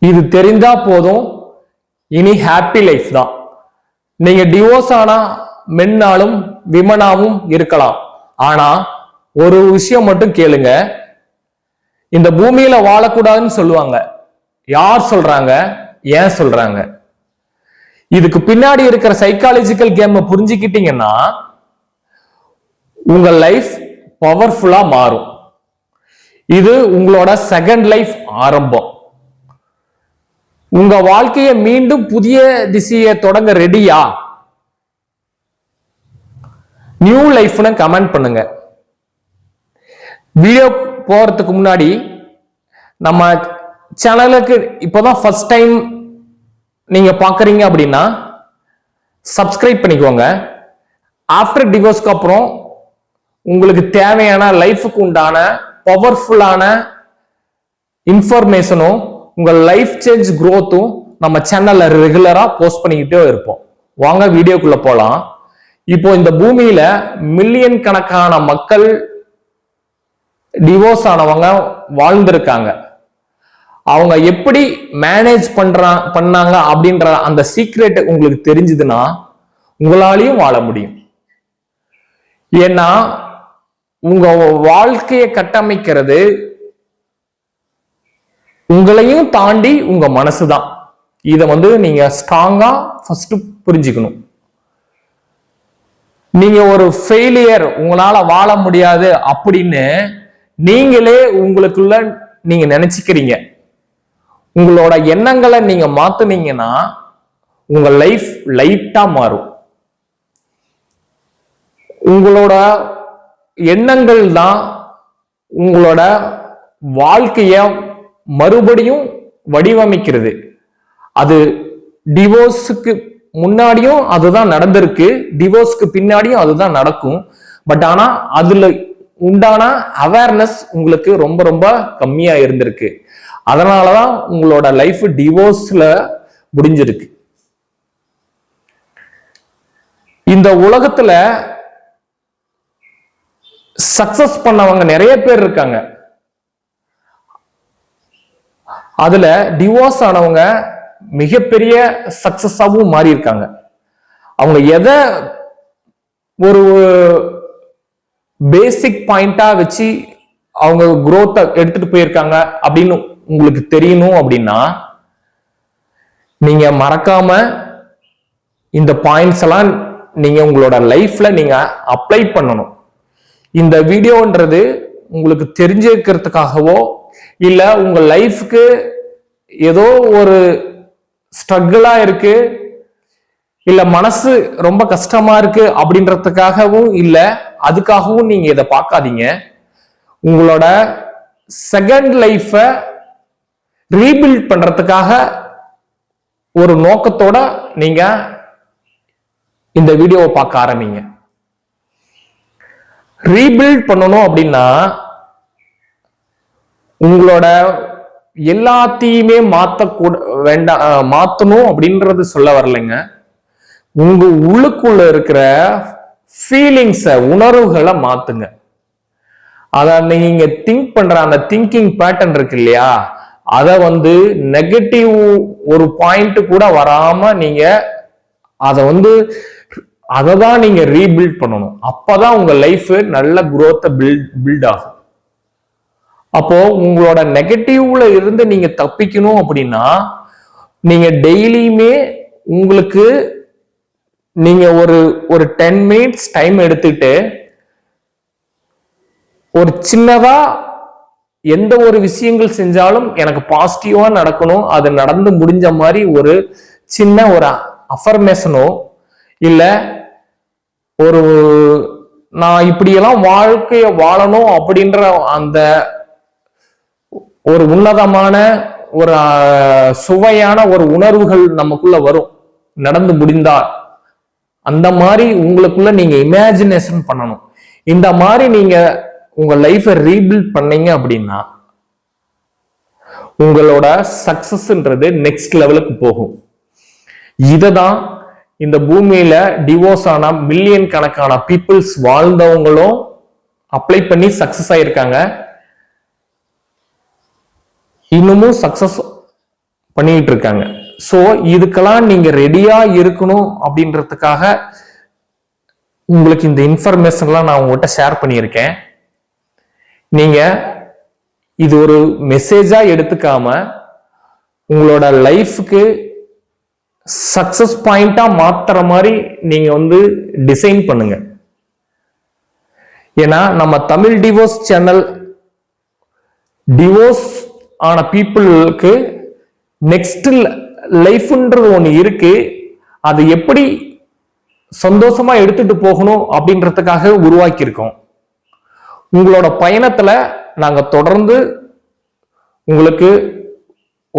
இது தெரிந்தா போதும். இனி ஹாப்பி லைஃப் தான். நீங்க டிவோர்ஸ் ஆனா மென்னாலும் விமனாவும் இருக்கலாம். ஆனா ஒரு விஷயம் மட்டும் கேளுங்க. இந்த பூமியில வாழக்கூடாதுன்னு சொல்லுவாங்க. யார் சொல்றாங்க? ஏன் சொல்றாங்க? இதுக்கு பின்னாடி இருக்கிற சைக்காலஜிக்கல் கேம் புரிஞ்சுக்கிட்டீங்கன்னா உங்க லைஃப் பவர்ஃபுல்லா மாறும். இது உங்களோட செகண்ட் லைஃப் ஆரம்பம். உங்க வாழ்க்கையை மீண்டும் புதிய திசையை தொடங்க ரெடியா நியூ லைஃப்னு கமெண்ட் பண்ணுங்க. வீடியோ போறதுக்கு முன்னாடி நம்ம சேனலுக்கு இப்போதான் ஃபர்ஸ்ட் டைம் நீங்க பாக்குறீங்க அப்படின்னா சப்ஸ்கிரைப் பண்ணிக்கோங்க. ஆஃப்டர் டிவோர்ஸ்க்கு அப்புறம் உங்களுக்கு தேவையான லைஃபுக்கு உண்டான பவர்ஃபுல்லான இன்ஃபர்மேஷனும் உங்க லைஃப் சேஞ்ச் குரோத்தும் நம்ம சேனல்ல ரெகுலரா போஸ்ட் பண்ணிக்கிட்டே இருப்போம். வாங்க வீடியோக்குள்ள போலாம். இப்போ இந்த பூமியில மில்லியன் கணக்கான மக்கள் டிவோர்ஸ் ஆனவங்க வாழ்ந்திருக்காங்க. அவங்க எப்படி மேனேஜ் பண்றா பண்ணாங்க அப்படின்ற அந்த சீக்ரெட் உங்களுக்கு தெரிஞ்சதுன்னா உங்களாலையும் வாழ முடியும். ஏன்னா உங்க வாழ்க்கையை கட்டமைக்கிறது உங்களையும் தாண்டி உங்க மனசுதான். இதை வந்து நீங்க ஸ்ட்ராங்கா ஃபர்ஸ்ட் புரிஞ்சுக்கணும். நீங்க ஒரு ஃபெயிலியர் உங்களால வாழ முடியாது அப்படின்னு நீங்களே உங்களுக்குள்ள நீங்க நினைச்சுக்கிறீங்க. உங்களோட எண்ணங்களை நீங்க மாத்துனீங்கன்னா உங்க லைஃப் லைட்டா மாறும். உங்களோட எண்ணங்கள் தான் உங்களோட வாழ்க்கைய மறுபடியும் வடிவமைக்கிறது. அது டிவோர்ஸுக்கு முன்னாடியும் அதுதான் நடந்திருக்கு. டிவோர்ஸ்க்கு பின்னாடியும் அதுதான் நடக்கும். பட் ஆனா அதுல உண்டான அவேர்னஸ் உங்களுக்கு ரொம்ப ரொம்ப கம்மியா இருந்திருக்கு. அதனாலதான் உங்களோட லைஃப் டிவோர்ஸ்ல முடிஞ்சிருக்கு. இந்த உலகத்துல சக்சஸ் பண்ணவங்க நிறைய பேர் இருக்காங்க. அதுல டிவோர்ஸ் ஆனவங்க மிகப்பெரிய சக்சஸாகவும் மாறி இருக்காங்க அவங்க எதை ஒரு பேசிக் பாயிண்டா வச்சு அவங்க குரோத்தை எடுத்துட்டு போயிருக்காங்க அப்படின்னு உங்களுக்கு தெரியணும் அப்படின்னா நீங்க மறக்காம இந்த பாயிண்ட்ஸ் எல்லாம் நீங்க உங்களோட லைஃப்ல நீங்க அப்ளை பண்ணணும். இந்த வீடியோன்றது உங்களுக்கு தெரிஞ்சிருக்கிறதுக்காகவோ இல்ல உங்க லைஃப்க்கு ஏதோ ஒரு ஸ்ட்ரகிளா இருக்கு. இல்ல மனசு ரொம்ப கஷ்டமா இருக்கு அப்படின்றதுக்காகவும் இல்ல அதுக்காகவும் நீங்க இதை பார்க்காதீங்க. உங்களோட செகண்ட் லைஃப ரீபில்ட் பண்றதுக்காக ஒரு நோக்கத்தோட நீங்க இந்த வீடியோவை பார்க்க ஆரம்பிங்க. ரீபில்ட் பண்ணணும் அப்படின்னா உங்களோட எல்லாத்தையுமே மாத்தக்கூட வேண்டாம் மாத்தணும் அப்படின்றது சொல்ல வரலைங்க. உங்க உள்ளுக்குள்ள இருக்கிற ஃபீலிங்ஸ உணர்வுகளை மாத்துங்க. அதை நீங்க திங்க் பண்ற அந்த திங்கிங் பேட்டர்ன் இருக்கு இல்லையா? அதை வந்து நெகட்டிவ் ஒரு பாயிண்ட் கூட வராம நீங்க அதை வந்து அதை தான் நீங்க ரீபில்ட் பண்ணணும். அப்பதான் உங்க லைஃப் நல்ல குரோத்தை பில்ட் பில்ட் ஆகும். அப்போ உங்களோட நெகட்டிவ்ல இருந்து நீங்க தப்பிக்கணும் அப்படின்னா நீங்க டெய்லியுமே உங்களுக்கு நீங்க ஒரு ஒரு டென் மினிட்ஸ் டைம் எடுத்துட்டு ஒரு சின்னதா எந்த ஒரு விஷயங்கள் செஞ்சாலும் எனக்கு பாசிட்டிவா நடக்கணும். அது நடந்து முடிஞ்ச மாதிரி ஒரு சின்ன ஒரு அஃபர்மேஷனோ இல்ல ஒரு நான் இப்படியெல்லாம் வாழ்க்கைய வாழணும் அப்படின்ற அந்த ஒரு உன்னதமான ஒரு சுவையான ஒரு உணர்வுகள் நமக்குள்ள வரும். நடந்து முடிந்தால். அந்த மாதிரி உங்களுக்குள்ள நீங்க இமேஜினேஷன் பண்ணணும். இந்த மாதிரி நீங்க உங்க லைஃபை ரீபில்ட் பண்ணீங்க அப்படின்னா உங்களோட சக்சஸ்ன்றது நெக்ஸ்ட் லெவலுக்கு போகும். இதை தான் இந்த பூமியில டிவோர்ஸ் ஆன மில்லியன் கணக்கான பீப்புள்ஸ் வாழ்ந்தவங்களும் அப்ளை பண்ணி சக்சஸ் ஆயிருக்காங்க. இன்னமும் சக்சஸ் பண்ணிட்டு இருக்காங்க ஸோ இதுக்கெல்லாம் நீங்க ரெடியா இருக்கணும் அப்படின்றதுக்காக உங்களுக்கு இந்த இன்ஃபர்மேஷன்லாம் நான் உங்கள்கிட்ட ஷேர் பண்ணியிருக்கேன். நீங்க இது ஒரு மெசேஜா எடுத்துக்காம உங்களோட லைஃப்க்கு சக்சஸ் பாயிண்டா மாத்துற மாதிரி நீங்க வந்து டிசைன் பண்ணுங்க. ஏன்னா நம்ம தமிழ் டிவோர்ஸ் சேனல் டிவோர்ஸ் ஆன பீப்புளுக்கு நெக்ஸ்ட் லைஃப்ன்றது ஒன்று இருக்கு. அது எப்படி சந்தோஷமா எடுத்துட்டு போகணும் அப்படின்றதுக்காக உருவாக்கியிருக்கோம். உங்களோட பயணத்துல நாங்க தொடர்ந்து உங்களுக்கு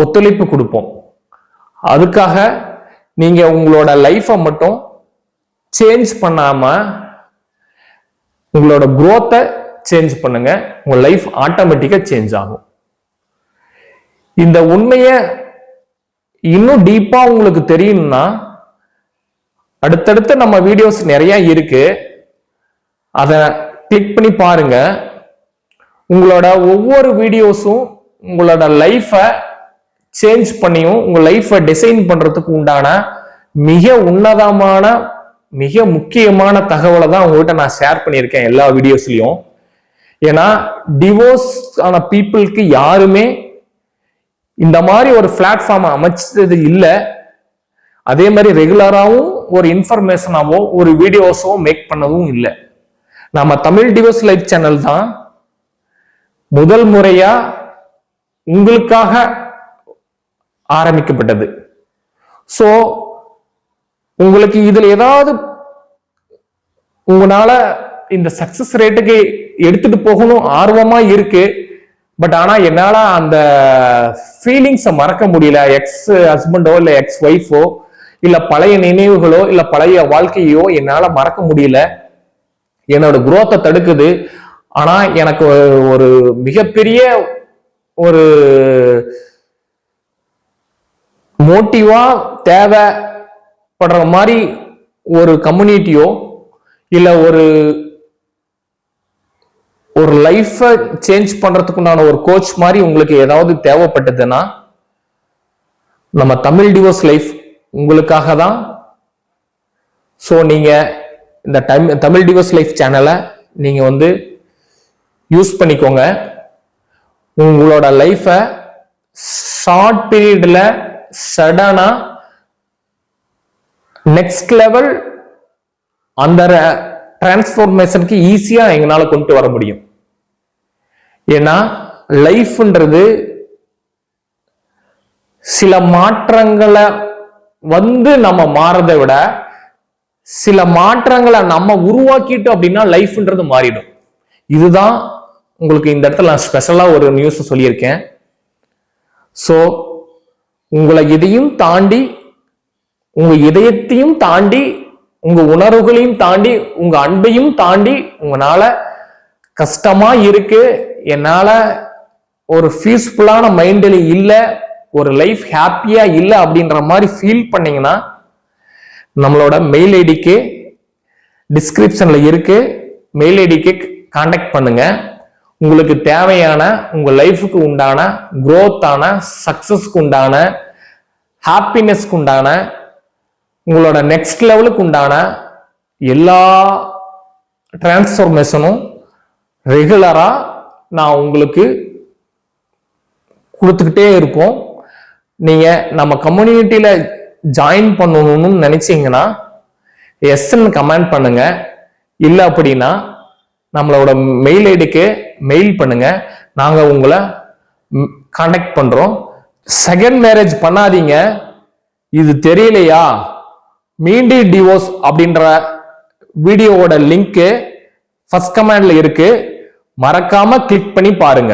ஒத்துழைப்பு கொடுப்போம். அதுக்காக நீங்க உங்களோட லைஃப்பை மட்டும் சேஞ்ச் பண்ணாம உங்களோட குரோத்தை சேஞ்ச் பண்ணுங்க. உங்க லைஃப் ஆட்டோமேட்டிக்கா சேஞ்ச் ஆகும். இந்த உண்மையை இன்னும் டீப்பாக உங்களுக்கு தெரியணும்னா அடுத்தடுத்து நம்ம வீடியோஸ் நிறைய இருக்கு. அதை கிளிக் பண்ணி பாருங்க. உங்களோட ஒவ்வொரு வீடியோஸும் உங்களோட லைஃப்பை சேஞ்ச் பண்ணியும் உங்கள் லைஃப்பை டிசைன் பண்ணுறதுக்கு உண்டான மிக உன்னதமான மிக முக்கியமான தகவலை தான் உங்ககிட்ட நான் ஷேர் பண்ணியிருக்கேன் எல்லா வீடியோஸ்லையும் ஏன்னா டிவோர்ஸ் ஆன பீப்புளுக்கு யாருமே இந்த மாதிரி ஒரு பிளாட்ஃபார்ம் அமைச்சது இல்லை. அதே மாதிரி ரெகுலராகவும் ஒரு இன்ஃபர்மேஷனாவோ ஒரு வீடியோஸோ மேக் பண்ணதும் இல்லை. நம்ம தமிழ் டிவோர்ஸ் லைஃப் சேனல் தான் முதல் முறையா உங்களுக்காக ஆரம்பிக்கப்பட்டது. ஸோ உங்களுக்கு இதில் ஏதாவது உங்களால இந்த சக்சஸ் ரேட்டுக்கு எடுத்துட்டு போகணும் ஆர்வமா இருக்கு பட் ஆனா என்னால அந்த ஃபீலிங்ஸை மறக்க முடியல. எக்ஸ் ஹஸ்பண்டோ இல்ல எக்ஸ் ஒய்ஃபோ இல்ல பழைய நினைவுகளோ இல்ல பழைய வாழ்க்கையோ என்னால மறக்க முடியல. என்னோட குரோத்தை தடுக்குது. ஆனா எனக்கு ஒரு மிகப்பெரிய ஒரு மோட்டிவா தேவைப்படுற மாதிரி ஒரு கம்யூனிட்டியோ இல்லை ஒரு ஒரு லைஃப்பை சேஞ்ச் பண்றதுக்குண்டான ஒரு கோச் மாதிரி உங்களுக்கு ஏதாவது தேவைப்பட்டதுன்னா நம்ம தமிழ் டிவோர்ஸ் லைஃப் உங்களுக்காக தான். ஸோ நீங்க இந்த டைம் தமிழ் டிவோர்ஸ் லைஃப் சேனலை நீங்க வந்து யூஸ் பண்ணிக்கோங்க. உங்களோட லைஃப்பை ஷார்ட் பீரியடில் சடனாக நெக்ஸ்ட் லெவல் அந்த டிரான்ஸ்ஃபர்மேஷனுக்கு ஈஸியாக எங்களால் கொண்டு வர முடியும். ஏன்னா லைஃப்ன்றது சில மாற்றங்களை வந்து நம்ம மாறதை விட சில மாற்றங்களை நம்ம உருவாக்கிட்டோம் அப்படின்னா லைஃப்ன்றது மாறிடும். இதுதான் உங்களுக்கு இந்த இடத்துல நான் ஸ்பெஷலாக ஒரு நியூஸ் சொல்லியிருக்கேன். ஸோ உங்களை இதையும் தாண்டி உங்க இதயத்தையும் தாண்டி உங்க உணர்வுகளையும் தாண்டி உங்க அன்பையும் தாண்டி உங்களால கஷ்டமா இருக்கு என்னால் ஒரு பீஸ்ஃபுல்லான மைண்டில் இல்லை ஒரு லைஃப் ஹாப்பியாக இல்லை அப்படின்ற மாதிரி ஃபீல் பண்ணிங்கன்னா நம்மளோட மெயில் ஐடிக்கு டிஸ்கிரிப்ஷனில் இருக்கு. மெயில் ஐடிக்கு காண்டாக்ட் பண்ணுங்கள் உங்களுக்கு தேவையான உங்கள் லைஃபுக்கு உண்டான க்ரோத்தான சக்ஸஸ்க்கு உண்டான ஹாப்பினஸ்க்கு உண்டான உங்களோட நெக்ஸ்ட் லெவலுக்கு உண்டான எல்லா டிரான்ஸ்ஃபர்மேஷனும் ரெகுலராக நான் உங்களுக்கு கொடுத்துக்கிட்டே இருப்போம். நீங்கள் நம்ம கம்யூனிட்டியில் ஜாயின் பண்ணணும்னு நினச்சிங்கன்னா எஸ்ன்னு கமெண்ட் பண்ணுங்க. இல்லை அப்படின்னா நம்மளோட மெயில் ஐடிக்கு மெயில் பண்ணுங்க. நாங்கள் உங்களை கனெக்ட் பண்ணுறோம் செகண்ட் மேரேஜ் பண்ணாதீங்க. இது தெரியலையா? மீண்டி டிவோர்ஸ் அப்படின்ற வீடியோவோட லிங்க்கு ஃபஸ்ட் கமெண்ட்ல இருக்குது மறக்காம கிளிக் பண்ணி பாருங்க.